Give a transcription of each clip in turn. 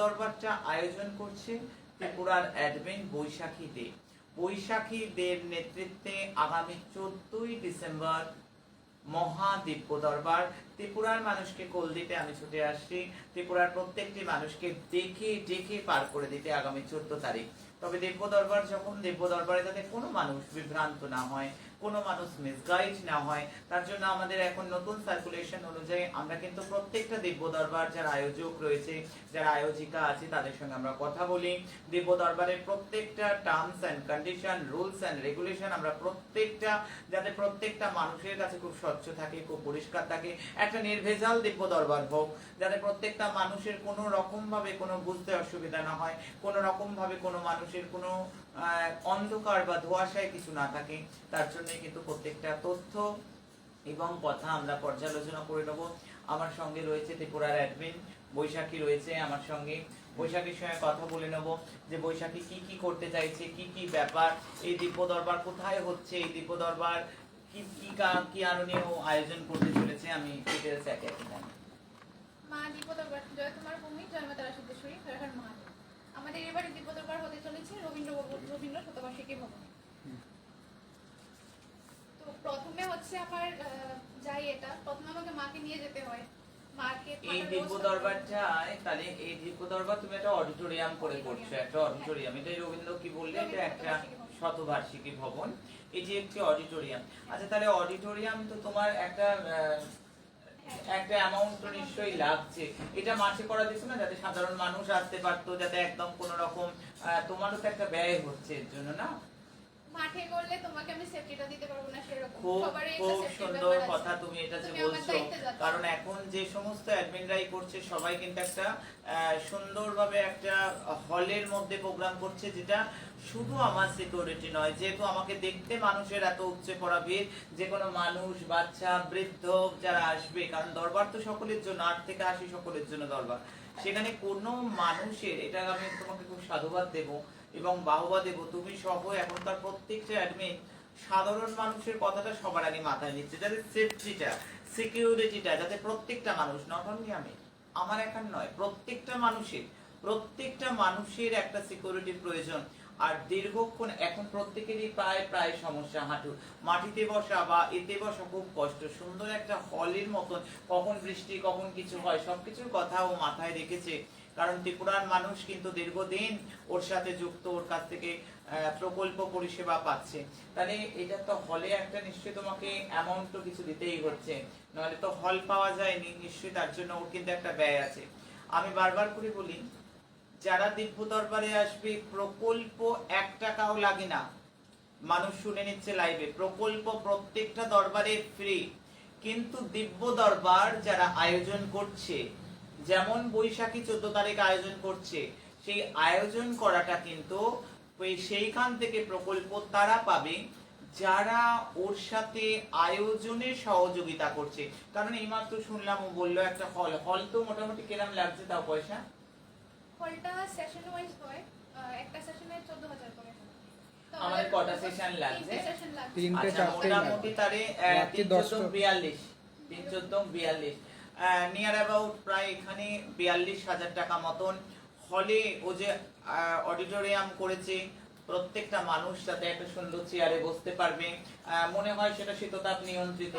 দরবারটা আয়োজন করছে ত্রিপুরার অ্যাডমিন বৈশাখী দে। বৈশাখী দের নেতৃত্বে আগামী চোদ্দই ডিসেম্বর মহাদিব্য দরবার। ত্রিপুরার মানুষকে কোল দিতে আমি ছুটে আসছি। ত্রিপুরার প্রত্যেকটি মানুষকে দেখে দেখে পার করে দিতে আগামী চোদ্দ তারিখ। তবে দিব্য দরবার যখন দিব্য দরবারে যাতে কোনো মানুষ বিভ্রান্ত না হয় কোনো মানুষ মিসগাইড না হয়, তার জন্য আমাদের এখন নতুন সার্কুলেশন অনুযায়ী আমরা কিন্তু প্রত্যেকটা দিব্য দরবার যারা আয়োজক রয়েছে, যারা আয়োজিকা আছে তাদের সঙ্গে আমরা কথা বলি। দিব্য দরবারের প্রত্যেকটা terms and condition rules and regulation আমরা প্রত্যেকটা, যাতে প্রত্যেকটা মানুষের কাছে খুব স্বচ্ছ থাকে, খুব পরিষ্কার থাকে, একটা নির্ভেজাল দিব্য দরবার হোক, যাতে প্রত্যেকটা মানুষের কোনো রকমভাবে কোনো বুঝতে অসুবিধা না হয়, কোনো রকমভাবে কোনো মানুষের কোনো অন্ধকার বা ধোঁয়াশায় কিছু না থাকে, তার জন্যই কিন্তু প্রত্যেকটা তথ্য এবং কথা আমরা পর্যালোচনা করে নেব। আমার সঙ্গে রয়েছে ত্রিপুরার অ্যাডমিন বৈশাখী রয়েছে আমার সঙ্গে। বৈশাখীর সঙ্গে কথা বলে নেব যে বৈশাখী কি কি করতে চাইছে, কি কি ব্যাপার, এই দিব্য দরবার কোথায় হচ্ছে, এই দিব্য দরবার কি কি কা- কি আরণীয় আয়োজন করতে চলেছে, আমি ডিটেলস একে একে জানি। মা জয় কুমার জয় মা তারা সিদ্ধেশ্বরী হর হর মহাদেব আমাদের এবারে দীপদরবার হতে চলেছে রবীন্দ্র ভবন- শতবার্ষিকী ভবনে তো প্রথমে হচ্ছে আমার যাই এটা। প্রথমে আমাকে মাকে নিয়ে যেতে হয়। এই দিব্য দরবারটায় তাহলে এই দিব্য দরবার তুমি একটা অডিটোরিয়াম করে করছ একটা অডিটোরিয়াম এটা রবীন্দ্র কি বললে এটা একটা শতবার্ষিকী ভবন। এই যে একটি অডিটোরিয়াম আচ্ছা তাহলে অডিটোরিয়াম তো তোমার একটা একটা অ্যামাউন্ট নিশ্চয়ই লাগছে। এটা মাসে করা দিচ্ছে না, যাতে সাধারণ মানুষ আসতে পারতো, যাতে একদম কোন রকম তোমারও তো একটা ব্যয় হচ্ছে এর জন্য না? মাঠে করলে তোমাকে আমি সেফটিটা দিতে পারব না সেরকম। খুব সবারই খুব সুন্দর। কথা তুমি এটা যে বলছো। কারণ এখন যে সমস্ত অ্যাডমিনরাই করছে সবাই কিন্তু একটা সুন্দরভাবে একটা হলের মধ্যে প্রোগ্রাম করছে যেটা শুধু আমার সিকিউরিটি নয় যেহেতু আমাকে দেখতে মানুষের এত উপচে পড়া ভিড় যে কোনো মানুষ বাচ্চা বৃদ্ধ যারা আসবে কারণ দরবার তো সকলের জন্য আট থেকে আশি সকলের জন্য দরবার। সেখানে কোনো মানুষের এটা আমি তোমাকে খুব সাধুবাদ দেব এবং বাহবা দেব, তুমি সহ এখনকার প্রত্যেকটা অ্যাডমিন সাধারণ মানুষের কথাটা সবার আগে মাথায় নিচ্ছে। যাতে সেফটিটা সিকিউরিটিটা যাতে প্রত্যেকটা মানুষ নট অনলি আমি, আমার একার নয়, প্রত্যেকটা মানুষের প্রত্যেকটা মানুষের একটা সিকিউরিটির প্রয়োজন। আর দীর্ঘক্ষণ, এখন প্রত্যেকেরই প্রায় প্রায় সমস্যা হাঁটু। মাটিতে বসা বা এতে বসা খুব কষ্ট। সুন্দর একটা হলের মতন কখন বৃষ্টি, কখন কিছু হয়, সবকিছুর কথা ও মাথায় রেখেছে। কারণ ত্রিপুরার মানুষ কিন্তু দীর্ঘদিন ওর সাথে যুক্ত, ওর কাছ থেকে প্রকল্প পরিষেবা পাচ্ছে। তাহলে এটা তো হলে একটা নিশ্চয়ই তোমাকে অ্যামাউন্ট তো কিছু দিতেই হচ্ছে। নাহলে তো হল পাওয়া যায়নি, নিশ্চয়ই তার জন্য ওর কিন্তু একটা ব্যয় আছে। আমি বারবার করে বলি, যারা দিব্য দরবারে আসবে, প্রকল্প এক টাকাও লাগে না। মানুষ শুনে নিচ্ছে লাইভে প্রকল্প প্রত্যেকটা দরবারে ফ্রি কিন্তু দিব্য দরবার যারা আয়োজন করছে যেমন বৈশাখী চোদ্দ তারিখ আয়োজন করছে সেই আয়োজন করাটা কিন্তু সেইখান থেকে প্রকল্প তারা পাবে যারা ওর সাথে আয়োজনে সহযোগিতা করছে। কারণ এইমাত্র শুনলাম ও বলল একটা হল। হল তো মোটামুটি কিরাম লাগছে তাও পয়সা? হলটা সেশন ওয়াইজ হয় একটা সেশনে চোদ্দ হাজার করে তো আমাদের কটা session লাগছে? তিনটে আচ্ছা, চারটে মোটামুটি তারে আহ, রাত্রি তিন দশটা। চোদ্দ বিয়াল্লিশ। তিন চোদ্দ বিয়াল্লিশ। নিয়ার অ্যাবাউট প্রায় এখানে বিয়াল্লিশ হাজার টাকা মতন হলে ও যে অডিটোরিয়াম করেছে, প্রত্যেকটা মানুষ যাতে একটা সুন্দর চেয়ারে বসতে পারবে। মনে হয় সেটা শীততাপ নিয়ন্ত্রিত।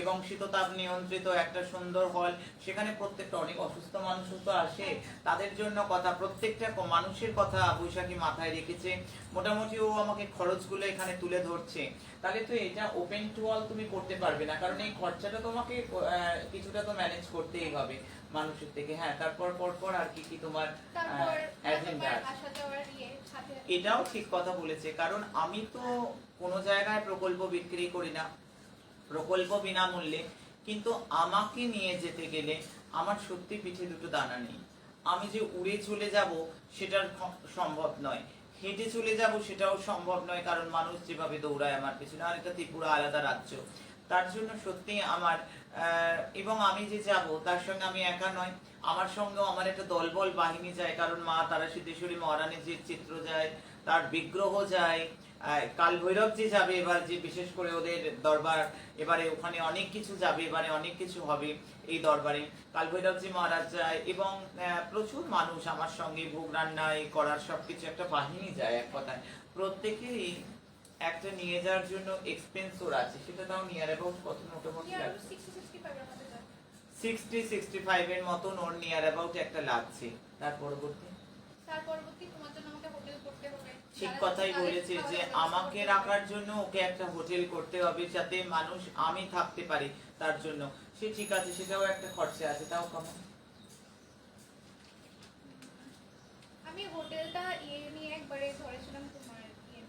এবং শীততাপ নিয়ন্ত্রিত একটা সুন্দর হল। সেখানে প্রত্যেকটা অনেক অসুস্থ মানুষও তো আসে। তাদের জন্য কথা প্রত্যেকটা মানুষের কথা বৈশাখী মাথায় রেখেছে। মোটামুটি ও আমাকে খরচগুলো এখানে তুলে ধরছে। তাহলে তো এটা ওপেন টু অল তুমি করতে পারবে না কারণ এই খরচাটা তোমাকে কিছুটা তো ম্যানেজ করতেই হবে মানুষের থেকে। হ্যাঁ তারপর পর পর আর কি কি তোমার এটাও ঠিক কথা বলেছে কারণ আমি তো কোনো জায়গায় প্রকল্প বিক্রি করি না। প্রকল্প বিনামূল্যে, কিন্তু আমাকে নিয়ে যেতে গেলে আমার সত্যি পিঠে দুটো দানা নেই। আমি যে উড়ে চলে যাব, সেটার সম্ভব নয়। হেঁটে চলে যাব, সেটাও সম্ভব নয়, কারণ মানুষ যেভাবে দৌড়ায় আমার পেছনে আর এটা ত্রিপুরা আলাদা রাজ্য। তার জন্য সত্যি আমার এবং আমি যে যাব, তার সঙ্গে আমি একা নয় আমার সঙ্গেও আমার একটা দলবল বাহিনী যায়, কারণ মা তারা সিদ্ধেশ্বরী মহারানীর যে চিত্র যায়, তার বিগ্রহ যায় কাল ভৈরব যে যাবে এবার যে বিশেষ করে ওদের দরবার এবারে ওখানে অনেক কিছু যাবে এবারে অনেক কিছু হবে এই দরবারে। কাল ভৈরব জি মহারাজ যায় এবং প্রচুর মানুষ আমার সঙ্গে ভোগ রান্না এই করার সবকিছু একটা বাহিনী যায় এক কথায়। প্রত্যেকেই একটা নিয়ে যাওয়ার জন্য এক্সপেন্স ওর আছে সেটা তাও নিয়ার অ্যাবাউট কত মোটামুটি সিক্সটি সিক্সটি ফাইভ এর মতন ওর নিয়ার অ্যাবাউট একটা লাগছে। তার পরবর্তী? তার পরবর্তী তোমার জন্য আমাকে হোটেল করতে হবে ঠিক কথাই বলেছে যে আমাকে রাখার জন্য ওকে একটা হোটেল করতে হবে যাতে মানুষ আমি থাকতে পারি তার জন্য। সে ঠিক আছে সেটাও একটা খরচা আছে তাও কেমন আমি হোটেলটা ইয়ে নিয়ে একবারে ধরেছিলাম তোমার ইয়ে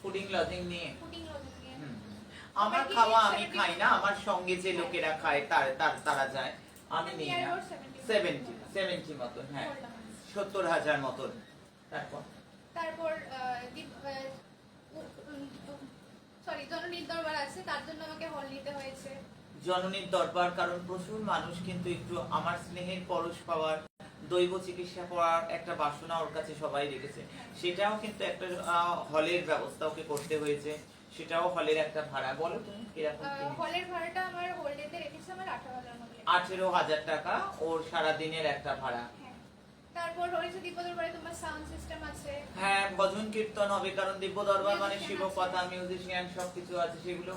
ফুডিং লজিং নিয়ে। ফুডিং লজিং নিয়ে। আমার আমার খাওয়া আমি খাই না আমার সঙ্গে যে লোকেরা খায় তার তার তারা যায়। আমি নিই না। about 70 সেভেন্টি সেভেন্টি মতন হ্যাঁ। সত্তর হাজার মতন। তারপর? তারপর সরি জননীর দরবার আছে তার জন্য আমাকে হল নিতে হয়েছে। জননীর দরবার কারণ প্রচুর মানুষ কিন্তু একটু আমার স্নেহের পরশ পাওয়ার দৈব চিকিৎসা করার একটা বাসনা ওর কাছে সবাই রেখেছে। সেটাও কিন্তু একটা হলের ব্যবস্থা ওকে করতে হয়েছে। সেটাও হলের একটা ভাড়া বলো তুমি কীরকম? হলের ভাড়াটা আমার হোল্ডেতে রেখেছে আমার আঠারো হাজার টাকা ওর সারা দিনের একটা ভাড়া। হ্যাঁ। তারপর দরবারে তোমার সাউন্ড সিস্টেম আছে। হ্যাঁ ভজন কীর্তন হবে কারণ দিব্য দরবার মানে শিব কথা মিউজিশিয়ান সবকিছু আছে সেগুলো।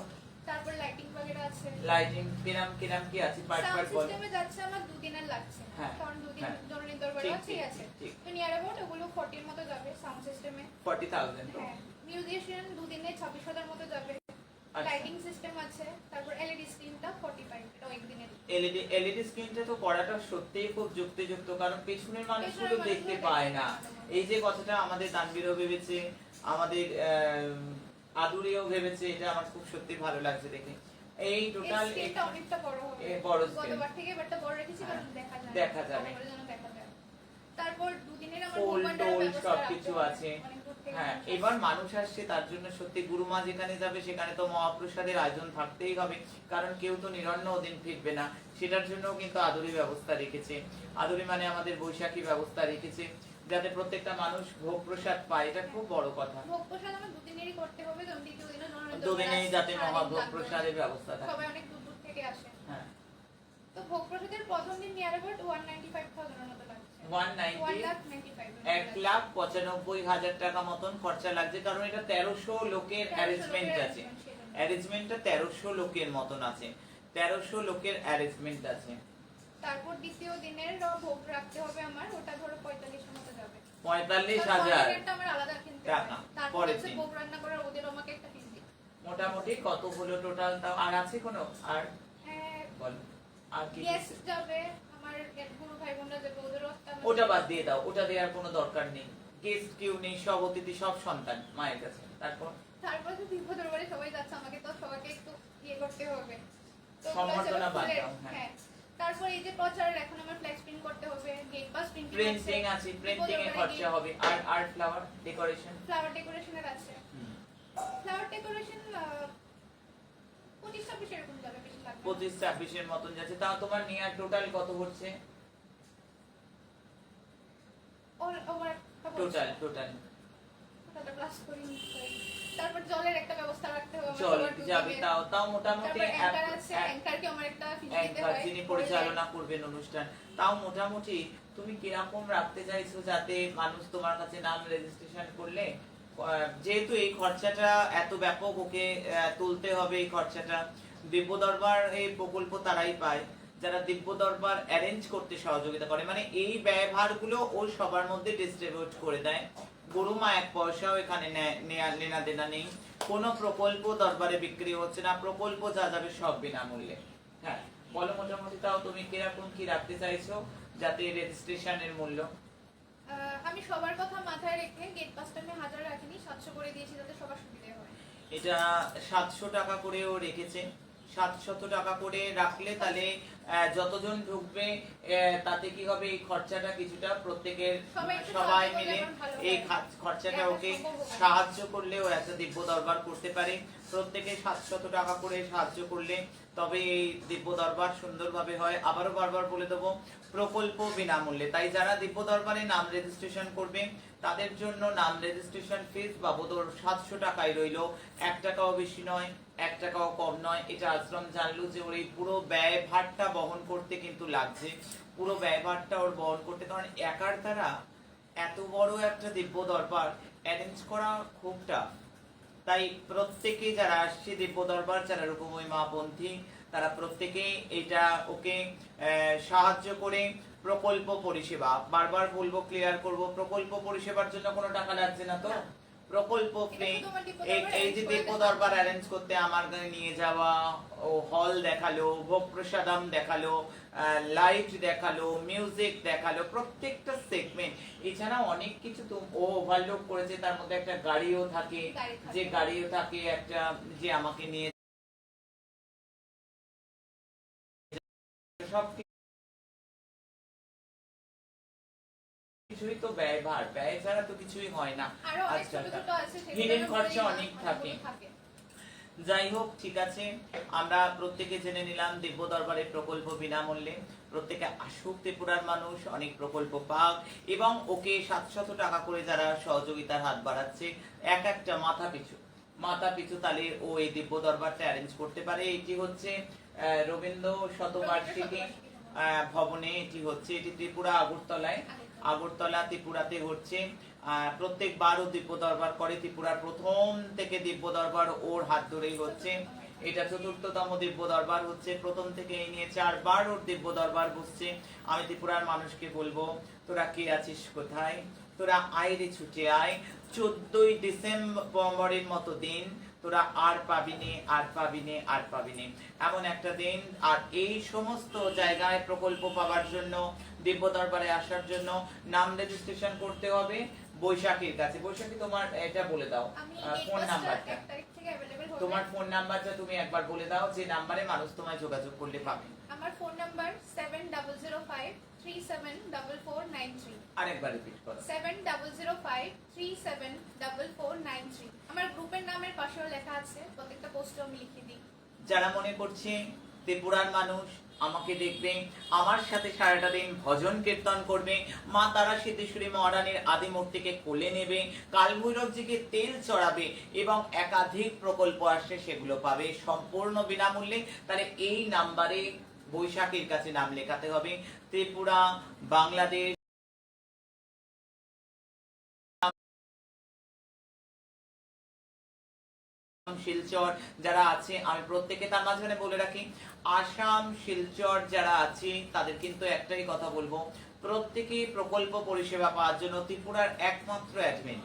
তারপর লাইটিং বগেরা আছে। লাইটিং কিরাম কিরাম কি আছে? পার্ট পার্ট বল। সিস্টেমে যাচ্ছে আমার দুদিনের লাগছে। না। হ্যাঁ, কারণ দুদিন হ্যাঁ। দরবারে ঠিক, আছে আছে। তো নিয়ার অ্যাবাউট ওগুলো 40 এর মতো যাবে সাউন্ড সিস্টেমে হ্যাঁ। মিউজিশিয়ান দুদিনে 26 হাজার মতো যাবে। আচ্ছা। লাইটিং সিস্টেম আছে তারপর এলইডি স্ক্রিনটা 45 এটা একদিনের এলইডি এলইডি স্ক্রিনটা তো করাটা সত্যিই খুব যুক্তিযুক্ত কারণ পেছনের মানুষগুলো দেখতে পায় না। এই যে কথাটা আমাদের তানবীরও ভেবেছে আমাদের আদুরিও ভেবেছে এটা আমার খুব সত্যি ভালো লাগছে দেখে। এই টোটাল অনেকটা বড় বড়। গতবার থেকে এবারটা বড় রেখেছি হ্যাঁ, কারণ দেখা যায় দেখা যাবে। দেখা যায়। তারপর দুদিনের আমার সবকিছু আছে। হ্যাঁ এবার মানুষ আসছে তার জন্য সত্যি গুরুমা যেখানে যাবে সেখানে তো মহাপ্রসাদের আয়োজন থাকতেই হবে। কারণ কেউ তো নিরন্ন ওদিন ফিরবে না। সেটার জন্য কিন্তু আদরি ব্যবস্থা রেখেছে। আদরি মানে আমাদের বৈশাখী ব্যবস্থা রেখেছে যাতে প্রত্যেকটা মানুষ ভোগ প্রসাদ পায়। এটা খুব বড় কথা। ভোগ প্রসাদ আমার দুদিনেরই করতে হবে কারণ দ্বিতীয় দিনে জননীর দুদিনেই যাতে মহাভোগ প্রসাদের ব্যবস্থা থাকে। সবাই অনেক দূর দূর থেকে আসে। হ্যাঁ। তো ভোগ প্রসাদের প্রথম দিন নিয়ার অ্যাবাউট 195000 এর মতো লাগছে ওয়ান 1 নাইনটি লাখ 95 এক লাখ পঁচানব্বই হাজার টাকা মতন খরচা লাগছে কারণ এটা তেরোশো লোকের অ্যারেঞ্জমেন্ট আছে। অ্যারেঞ্জমেন্টটা তেরোশো লোকের মতন আছে। তেরোশো লোকের অ্যারেঞ্জমেন্ট আছে। তারপর দ্বিতীয় দিনের ভোগ রাখতে হবে আমার ওটা ধরো 45 এর মতো যাবে। পঁয়তাল্লিশ হাজার। টাকা, পরের দিন। ভোগ রান্না করার ওদের আমাকে একটা দিতে। মোটামুটি কত হলো টোটাল তাও? আর আছে কোনো? আর হ্যাঁ। বল। আর কি যাবে। ওদেরও ওটা বাদ দিয়ে দাও ওটা দেওয়ার কোনো দরকার নেই। গেস্ট কেউ নেই সব অতিথি সব সন্তান মায়ের কাছে। তারপর? তারপর তো দীর্ঘ দরবারে সবাই যাচ্ছে আমাকে তো সবাইকে একটু ইয়ে করতে হবে। সম্বর্ধনা বাদ দাও, হ্যাঁ। হ্যাঁ। তারপর এই যে এখন আমার ফ্ল্যাক্স প্রিন্ট করতে হবে গেট পাস প্রিন্টিং প্রিন্টিং আছে প্রিন্টিং এ খরচা হবে। আর আর ফ্লাওয়ার ডেকোরেশন ফ্লাওয়ার ডেকোরেশনের আছে। ফ্লাওয়ার ডেকোরেশন পঁচিশ ছাব্বিশের মতন যাচ্ছে। তাও তোমার নিয়ার টোটাল কত হচ্ছে? Total total. তারপর জলের একটা ব্যবস্থা রাখতে হবে যাবে তাও তাও মোটামুটি অ্যাঙ্কার আছে অ্যাঙ্কারকে আমার একটা ফিস দিতে হয়। যিনি পরিচালনা করবেন অনুষ্ঠান তাও মোটামুটি তুমি কীরকম রাখতে চাইছো যাতে মানুষ তোমার কাছে নাম রেজিস্ট্রেশন করলে যেহেতু এই খরচাটা এত ব্যাপক, ওকে তুলতে হবে এই খরচাটা, দিব্য দরবার এই প্রকল্প তারাই পায়, যারা দিব্য দরবার অ্যারেঞ্জ করতে সহযোগিতা করে। মানে এই ব্যয়ভারগুলো ও সবার মধ্যে ডিস্ট্রিবিউট করে দেয়। গরুমা এক পয়সাও এখানে লেনা দেনা নেই। কোনো প্রকল্প দরবারে বিক্রি হচ্ছে না, প্রকল্প যা যাবে সব বিনামূল্যে। হ্যাঁ বলো মোটামুটি তাও তুমি কীরকম কি রাখতে চাইছো যাতে রেজিস্ট্রেশনের মূল্য? আমি সবার কথা মাথায় রেখে গেট পাসটা আমি হাজার রাখিনি, সাতশো করে দিয়েছি, যাতে সবার সুবিধা হয়। এটা সাতশো টাকা করেও রেখেছে। সাতশত টাকা করে রাখলে তাহলে যতজন ঢুকবে তাতে কি হবে? এই খরচাটা কিছুটা প্রত্যেকের সবাই মিলে এই খরচাটা ওকে সাহায্য করলে ও একটা দিব্য দরবার করতে পারে। প্রত্যেকে সাতশত টাকা করে সাহায্য করলে তবে এই দিব্য দরবার সুন্দরভাবে হয়। আবারও বারবার বলে দেবো প্রকল্প বিনামূল্যে। তাই যারা দিব্য দরবারে নাম রেজিস্ট্রেশন করবে তাদের জন্য নাম রেজিস্ট্রেশন ফিস বাবদ সাতশো টাকায় রইল। এক টাকাও বেশি নয় এক টাকাও কম নয়। এটা আশ্রম জানলো যে ওর এই পুরো ব্যয় ভারটা বহন করতে কিন্তু লাগছে। পুরো ব্যয় ভারটা ওর বহন করতে। কারণ একার দ্বারা এত বড় একটা দিব্য দরবার অ্যারেঞ্জ করা খুব টাফ তাই প্রত্যেকে যারা আসছে দিব্য দরবার, যারা রূপময় মা পন্থী তারা প্রত্যেকে এটা ওকে সাহায্য করে প্রকল্প পরিষেবা। বারবার বলব ক্লিয়ার করব, প্রকল্প পরিষেবার জন্য কোনো টাকা লাগছে না তো? না। প্রকল্প এটা free। শুধু আমার দিব্য এই যে দেওয়া। দরবার অ্যারেঞ্জ করতে আমার নিয়ে যাওয়া ও হল দেখাল ভোগ প্রসাদম দেখাল লাইট দেখাল মিউজিক দেখাল প্রত্যেকটা সেগমেন্ট এছাড়া অনেক কিছু তো ও ওভারলোড করেছে তার মধ্যে একটা গাড়িও থাকে থাকে। যে গাড়িও থাকে একটা যে আমাকে নিয়ে সব কিছুই তো ব্যয় ভার ব্যয় ছাড়া তো কিছুই হয় না আমি খরচা অনেক থাকে। যাই হোক ঠিক আছে আমরা প্রত্যেকে জেনে নিলাম দিব্য দরবারের প্রকল্প বিনামূল্যে। প্রত্যেকে আসুক ত্রিপুরার মানুষ অনেক প্রকল্প পাক এবং ওকে সাতশত টাকা করে যারা সহযোগিতার হাত বাড়াচ্ছে এক একটা মাথা পিছু মাথা পিছু তাহলে ও এই দিব্য দরবারটা অ্যারেঞ্জ করতে পারে। এটি হচ্ছে রবীন্দ্র শতবার্ষিকী আহ, ভবনে এটি হচ্ছে এটি ত্রিপুরা আগরতলায়। আগরতলা ত্রিপুরাতে হচ্ছে আহ, প্রত্যেকবার দিব্য দরবার করে ত্রিপুরার প্রথম থেকে দিব্য দরবার ওর হাত ধরেই হচ্ছে। এটা চতুর্থতম দিব্য দরবার হচ্ছে। প্রথম থেকে এই নিয়ে চারবার ওর দিব্য দরবার বসছে। আমি ত্রিপুরার মানুষকে বলব তোরা কে আছিস কোথায়? তোরা আয় রে ছুটে আয়। চোদ্দই ডিসেম্বরের মতো দিন তোরা আর পাবিনি আর পাবিনি আর পাবিনি এমন একটা দিন আর এই সমস্ত জায়গায় প্রকল্প পাওয়ার জন্য দিব্য দরবারে আসার জন্য নাম রেজিস্ট্রেশন করতে হবে বৈশাখীর কাছে। বৈশাখী তোমার এটা বলে দাও ফোন নাম্বারটা তোমার ফোন নাম্বারটা তুমি একবার বলে দাও যে নাম্বারে মানুষ তোমায় যোগাযোগ করলে পাবে। আমার ফোন নাম্বার 7005374493 আরেকবার রিপিট করো। 7005374493 আমার গ্রুপের নামের পাশেও লেখা আছে প্রত্যেকটা পোস্টে আমি লিখে দিই। যারা মনে করছে ত্রিপুরার মানুষ আমাকে দেখবে আমার সাথে সারাটা দিন ভজন কীর্তন করবে মা তারা সিদ্ধেশ্বরী মহারানীর আদি মূর্তিকে কোলে নেবে কালভৈরবজিকে তেল চড়াবে এবং একাধিক প্রকল্প আসছে সেগুলো পাবে সম্পূর্ণ বিনামূল্যে। তাহলে এই নাম্বারে বৈশাখীর কাছে নাম লেখাতে হবে। ত্রিপুরা, বাংলাদেশ শিলচর যারা আছে, আমি প্রত্যেকে তার মাঝখানে বলে রাখি, আসাম, শিলচর যারা আছে, তাদের কিন্তু একটাই কথা বলব, প্রত্যেকে প্রকল্প পরিষেবা পাওয়ার জন্য ত্রিপুরার একমাত্র অ্যাডমিন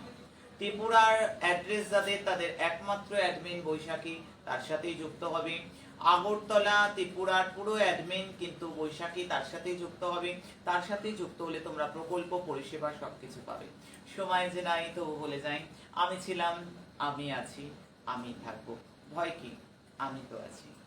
ত্রিপুরার অ্যাড্রেস যাদের, তাদের একমাত্র অ্যাডমিন বৈশাখী, তার সাথেই যুক্ত হবে। আগরতলা ত্রিপুরার পুরো অ্যাডমিন কিন্তু বৈশাখী তার সাথেই যুক্ত হবে। তার সাথেই যুক্ত হলে তোমরা প্রকল্প, পরিষেবা সবকিছু পাবে। সময় যে নাই তো বলে যাই, আমি ছিলাম, আমি আছি, আমি থাকব। ভয় কি? আমি তো আছি।